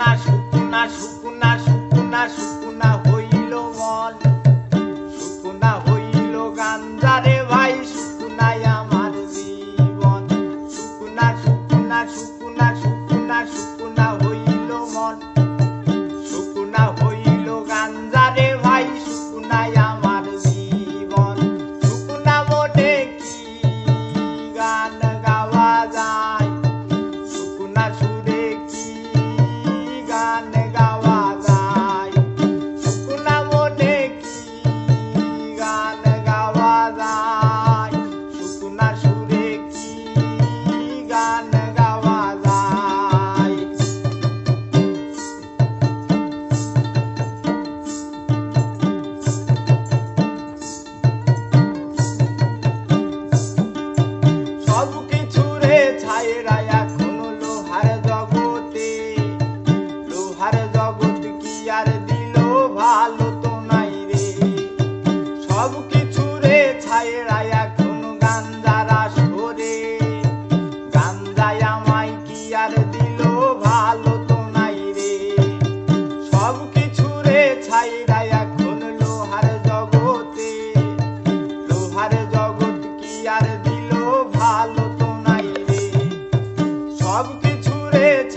rucunas, rucunas, rucunas, rucunas.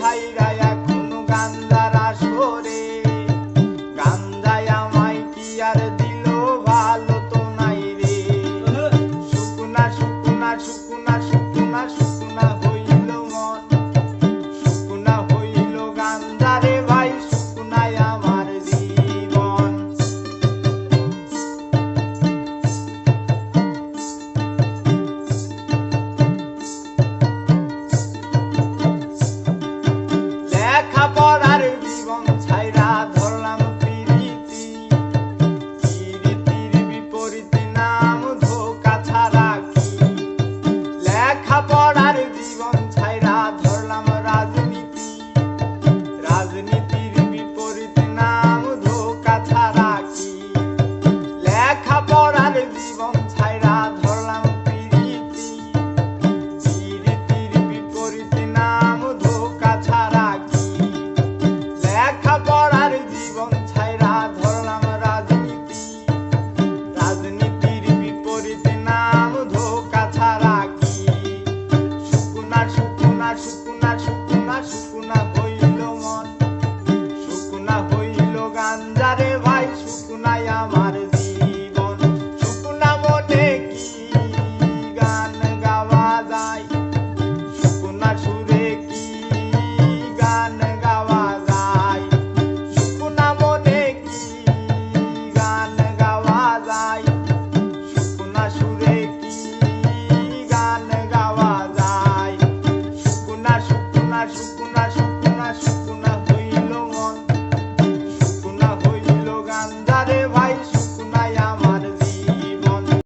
খাইরা এখন গান্দার আসরে গান্দায় আমায় কি আর দিল ভালো?